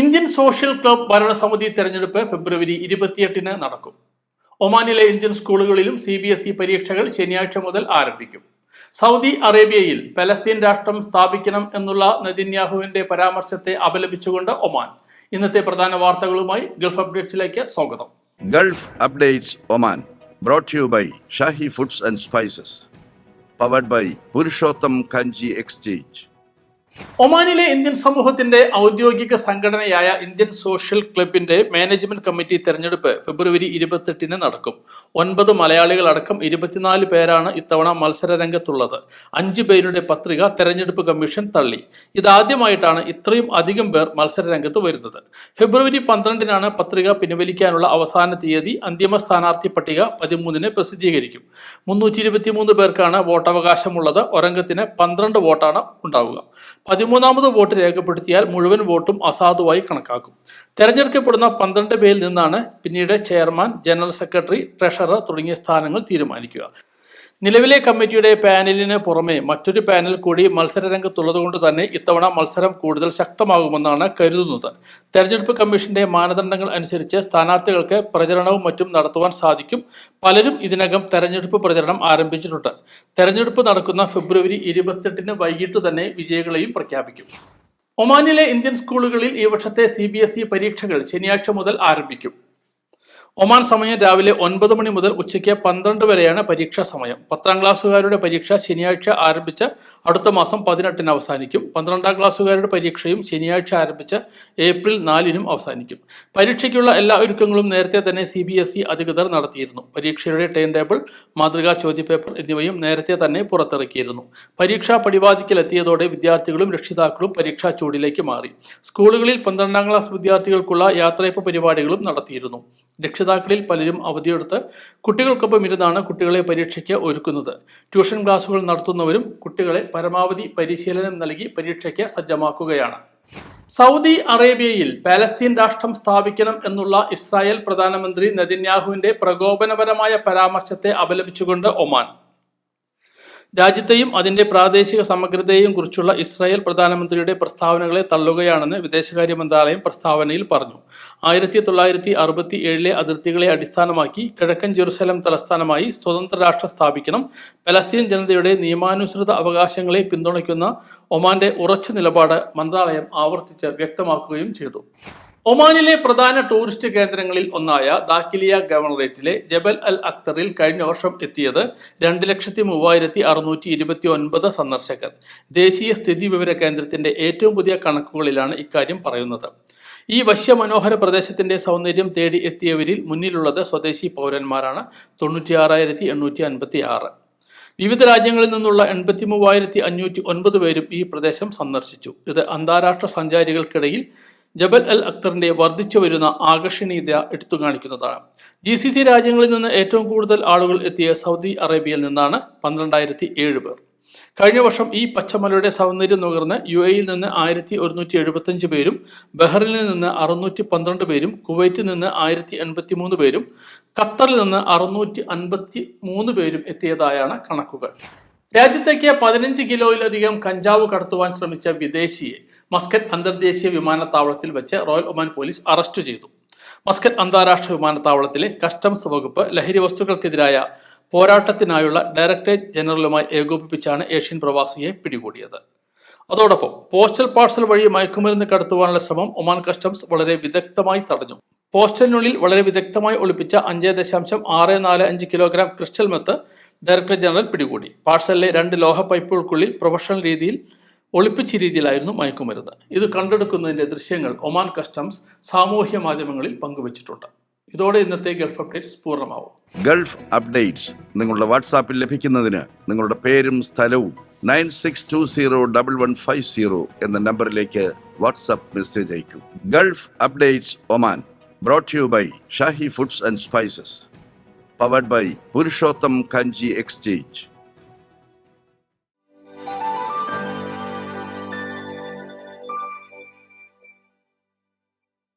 Indian social club ഭരണസമിതി തെരഞ്ഞെടുപ്പ് ഫെബ്രുവരി ഇരുപത്തിയെട്ടിന് നടക്കും. ഒമാനിലെ ഇന്ത്യൻ സ്കൂളുകളിലും സി ബി എസ് ഇ പരീക്ഷകൾ ശനിയാഴ്ച മുതൽ ആരംഭിക്കും. സൗദി അറേബ്യയിൽ പലസ്തീൻ രാഷ്ട്രം സ്ഥാപിക്കണം എന്നുള്ള നദിന്യാഹുവിന്റെ പരാമർശത്തെ അപലപിച്ചുകൊണ്ട് ഒമാൻ. ഇന്നത്തെ പ്രധാന വാർത്തകളുമായി ഗൾഫ് അപ്ഡേറ്റ്സിലേക്ക് സ്വാഗതം. Gulf Updates Oman brought you by Shahi Foods and Spices powered by Purushottam Kanji Exchange. ഒമാനിലെ ഇന്ത്യൻ സമൂഹത്തിന്റെ ഔദ്യോഗിക സംഘടനയായ ഇന്ത്യൻ സോഷ്യൽ ക്ലബിന്റെ മാനേജ്മെന്റ് കമ്മിറ്റി തെരഞ്ഞെടുപ്പ് ഫെബ്രുവരി ഇരുപത്തെട്ടിന് നടക്കും. ഒൻപത് മലയാളികളടക്കം ഇരുപത്തിനാല് പേരാണ് ഇത്തവണ മത്സരരംഗത്തുള്ളത്. അഞ്ചു പേരുടെ പത്രിക തെരഞ്ഞെടുപ്പ് കമ്മീഷൻ തള്ളി. ഇതാദ്യമായിട്ടാണ് ഇത്രയും അധികം പേർ മത്സര രംഗത്ത് വരുന്നത്. ഫെബ്രുവരി പന്ത്രണ്ടിനാണ് പത്രിക പിൻവലിക്കാനുള്ള അവസാന തീയതി. അന്തിമ സ്ഥാനാർത്ഥി പട്ടിക പതിമൂന്നിന് പ്രസിദ്ധീകരിക്കും. മുന്നൂറ്റി ഇരുപത്തിമൂന്ന് പേർക്കാണ് വോട്ടവകാശമുള്ളത്. ഒരംഗത്തിന് പന്ത്രണ്ട് വോട്ടാണ് ഉണ്ടാവുക. പതിമൂന്നാമത് വോട്ട് രേഖപ്പെടുത്തിയാൽ മുഴുവൻ വോട്ടും അസാധുവായി കണക്കാക്കും. തെരഞ്ഞെടുക്കപ്പെടുന്ന പന്ത്രണ്ട് പേരിൽ നിന്നാണ് പിന്നീട് ചെയർമാൻ ജനറൽ സെക്രട്ടറി ട്രഷറർ തുടങ്ങിയ സ്ഥാനങ്ങൾ തീരുമാനിക്കുക. നിലവിലെ കമ്മിറ്റിയുടെ പാനലിന് പുറമെ മറ്റൊരു പാനൽ കൂടി മത്സര രംഗത്തുള്ളതുകൊണ്ട് തന്നെ ഇത്തവണ മത്സരം കൂടുതൽ ശക്തമാകുമെന്നാണ് കരുതുന്നത്. തെരഞ്ഞെടുപ്പ് കമ്മീഷന്റെ മാനദണ്ഡങ്ങൾ അനുസരിച്ച് സ്ഥാനാർത്ഥികൾക്ക് പ്രചരണവും മറ്റും നടത്തുവാൻ സാധിക്കും. പലരും ഇതിനകം തെരഞ്ഞെടുപ്പ് പ്രചരണം ആരംഭിച്ചിട്ടുണ്ട്. തെരഞ്ഞെടുപ്പ് നടക്കുന്ന ഫെബ്രുവരി ഇരുപത്തെട്ടിന് വൈകിട്ട് തന്നെ വിജയികളെയും പ്രഖ്യാപിക്കും. ഒമാനിലെ ഇന്ത്യൻ സ്കൂളുകളിൽ ഈ വർഷത്തെ സി ബി എസ് ഇ പരീക്ഷകൾ ശനിയാഴ്ച മുതൽ ആരംഭിക്കും. ഒമാൻ സമയം രാവിലെ ഒൻപത് മണി മുതൽ ഉച്ചയ്ക്ക് പന്ത്രണ്ട് വരെയാണ് പരീക്ഷാ സമയം. പത്താം ക്ലാസ്സുകാരുടെ പരീക്ഷ ശനിയാഴ്ച ആരംഭിച്ച് അടുത്ത മാസം പതിനെട്ടിന് അവസാനിക്കും. പന്ത്രണ്ടാം ക്ലാസ്സുകാരുടെ പരീക്ഷയും ശനിയാഴ്ച ആരംഭിച്ച് ഏപ്രിൽ നാലിനും അവസാനിക്കും. പരീക്ഷയ്ക്കുള്ള എല്ലാ ഒരുക്കങ്ങളും നേരത്തെ തന്നെ സി ബി എസ് ഇ അധികൃതർ നടത്തിയിരുന്നു. പരീക്ഷയുടെ ടൈം ടേബിൾ മാതൃകാ ചോദ്യപേപ്പർ എന്നിവയും നേരത്തെ തന്നെ പുറത്തിറക്കിയിരുന്നു. പരീക്ഷാ പടിവാതിക്കലെത്തിയതോടെ വിദ്യാർത്ഥികളും രക്ഷിതാക്കളും പരീക്ഷാ ചൂടിലേക്ക് മാറി. സ്കൂളുകളിൽ പന്ത്രണ്ടാം ക്ലാസ് വിദ്യാർത്ഥികൾക്കുള്ള യാത്രയപ്പ് പരിപാടികളും നടത്തിയിരുന്നു. രക്ഷിതാക്കളിൽ പലരും അവധിയെടുത്ത് കുട്ടികൾക്കൊപ്പം ഇരുന്നാണ് കുട്ടികളെ പരീക്ഷയ്ക്ക് ഒരുക്കുന്നത്. ട്യൂഷൻ ക്ലാസുകൾ നടത്തുന്നവരും കുട്ടികളെ പരമാവധി പരിശീലനം നൽകി പരീക്ഷയ്ക്ക് സജ്ജമാക്കുകയാണ്. സൗദി അറേബ്യയിൽ പാലസ്തീൻ രാഷ്ട്രം സ്ഥാപിക്കണം എന്നുള്ള ഇസ്രായേൽ പ്രധാനമന്ത്രി നെതിന്യാഹുവിന്റെ പ്രകോപനപരമായ പരാമർശത്തെ അപലപിച്ചുകൊണ്ട് ഒമാൻ. രാജ്യത്തെയും അതിന്റെ പ്രാദേശിക സമഗ്രതയെയും കുറിച്ചുള്ള ഇസ്രായേൽ പ്രധാനമന്ത്രിയുടെ പ്രസ്താവനകളെ തള്ളുകയാണെന്ന് വിദേശകാര്യ മന്ത്രാലയം പ്രസ്താവനയിൽ പറഞ്ഞു. ആയിരത്തി തൊള്ളായിരത്തി അറുപത്തി ഏഴിലെ അതിർത്തികളെ അടിസ്ഥാനമാക്കി കിഴക്കൻ ജെറുസലം തലസ്ഥാനമായി സ്വതന്ത്ര രാഷ്ട്രം സ്ഥാപിക്കണം. പലസ്തീൻ ജനതയുടെ നിയമാനുസൃത അവകാശങ്ങളെ പിന്തുണയ്ക്കുന്ന ഒമാന്റെ ഉറച്ച നിലപാട് മന്ത്രാലയം ആവർത്തിച്ച് വ്യക്തമാക്കുകയും ചെയ്തു. ഒമാനിലെ പ്രധാന ടൂറിസ്റ്റ് കേന്ദ്രങ്ങളിൽ ഒന്നായ ദാക്കിലിയ ഗവർണറേറ്റിലെ ജബൽ അൽ അക്തറിൽ കഴിഞ്ഞ വർഷം എത്തിയത് രണ്ട് ലക്ഷത്തി മൂവായിരത്തി അറുന്നൂറ്റി ഇരുപത്തി ഒൻപത് സന്ദർശകർ. ദേശീയ സ്ഥിതി വിവര കേന്ദ്രത്തിന്റെ ഏറ്റവും പുതിയ കണക്കുകളിലാണ് ഇക്കാര്യം പറയുന്നത്. ഈ വശ്യമനോഹര പ്രദേശത്തിന്റെ സൗന്ദര്യം തേടി എത്തിയവരിൽ മുന്നിലുള്ളത് സ്വദേശി പൗരന്മാരാണ് തൊണ്ണൂറ്റിയാറായിരത്തി എണ്ണൂറ്റി അൻപത്തി ആറ് വിവിധ രാജ്യങ്ങളിൽ നിന്നുള്ള എൺപത്തി മൂവായിരത്തി അഞ്ഞൂറ്റി ഒൻപത് പേരും ഈ പ്രദേശം സന്ദർശിച്ചു. ഇത് അന്താരാഷ്ട്ര സഞ്ചാരികൾക്കിടയിൽ ജബൽ അൽ അക്തറിന്റെ വർദ്ധിച്ചു വരുന്ന ആകർഷണീയത എടുത്തു കാണിക്കുന്നതാണ് ജി സി സി രാജ്യങ്ങളിൽ നിന്ന് ഏറ്റവും കൂടുതൽ ആളുകൾ എത്തിയ സൗദി അറേബ്യയിൽ നിന്നാണ് പന്ത്രണ്ടായിരത്തി ഏഴ് പേർ. കഴിഞ്ഞ വർഷം ഈ പച്ചമലയുടെ സൗന്ദര്യം നുകർന്ന് യു എയിൽ നിന്ന് ആയിരത്തി ഒരുന്നൂറ്റി എഴുപത്തഞ്ച് പേരും ബഹ്റിനിൽ നിന്ന് അറുന്നൂറ്റി പന്ത്രണ്ട് പേരും കുവൈറ്റിൽ നിന്ന് ആയിരത്തി എൺപത്തി മൂന്ന് പേരും ഖത്തറിൽ നിന്ന് അറുന്നൂറ്റി അൻപത്തി മൂന്ന് പേരും എത്തിയതായാണ് കണക്കുകൾ. രാജ്യത്തേക്ക് പതിനഞ്ച് കിലോയിലധികം കഞ്ചാവ് കടത്തുവാൻ ശ്രമിച്ച വിദേശിയെ മസ്കറ്റ് അന്തർദേശീയ വിമാനത്താവളത്തിൽ വെച്ച് റോയൽ ഒമാൻ പോലീസ് അറസ്റ്റ് ചെയ്തു. മസ്കറ്റ് അന്താരാഷ്ട്ര വിമാനത്താവളത്തിലെ കസ്റ്റംസ് വകുപ്പ് ലഹരി വസ്തുക്കൾക്കെതിരായ പോരാട്ടത്തിനായുള്ള ഡയറക്ടറേറ്റ് ജനറലുമായി ഏകോപിപ്പിച്ചാണ് ഏഷ്യൻ പ്രവാസിയെ പിടികൂടിയത്. അതോടൊപ്പം പോസ്റ്റൽ പാഴ്സൽ വഴി മയക്കുമരുന്ന് കടത്തുവാനുള്ള ശ്രമം ഒമാൻ കസ്റ്റംസ് വളരെ വിദഗ്ധമായി തടഞ്ഞു. പോസ്റ്റലിനുള്ളിൽ വളരെ വിദഗ്ധമായി ഒളിപ്പിച്ച അഞ്ച് ദശാംശം ആറ് നാല് അഞ്ച് kilogram crystal meth director general പിടികൂടി. പാഴ്സലിലെ രണ്ട് ലോഹ പൈപ്പുകൾക്കുള്ളിൽ പ്രൊഫഷണൽ രീതിയിൽ ഒളിപ്പിച്ച രീതിയിലായിരുന്നു മയക്കുമരുന്ന് ഇത് കണ്ടെടുക്കുന്നതിന്റെ ദൃശ്യങ്ങൾ ഒമാൻ കസ്റ്റംസ് സാമൂഹ്യ മാധ്യമങ്ങളിൽ പങ്കുവച്ചിട്ടുണ്ട്. ഇതോടെ ഇന്നത്തെ ഗൾഫ് അപ്ഡേറ്റ്സ് പൂർണമാവും. ഗൾഫ് അപ്ഡേറ്റ്സ് നിങ്ങളുടെ വാട്സാപ്പിൽ ലഭിക്കുന്നതിന് നിങ്ങളുടെ പേരും സ്ഥലവും nine six two zero double one five zero എന്ന നമ്പറിലേക്ക് വാട്സാപ്പ് മെസ്സേജ് അയക്കും. Gulf Updates Oman brought you by Shahi Foods and Spices powered by Purushottam Kanji Exchange.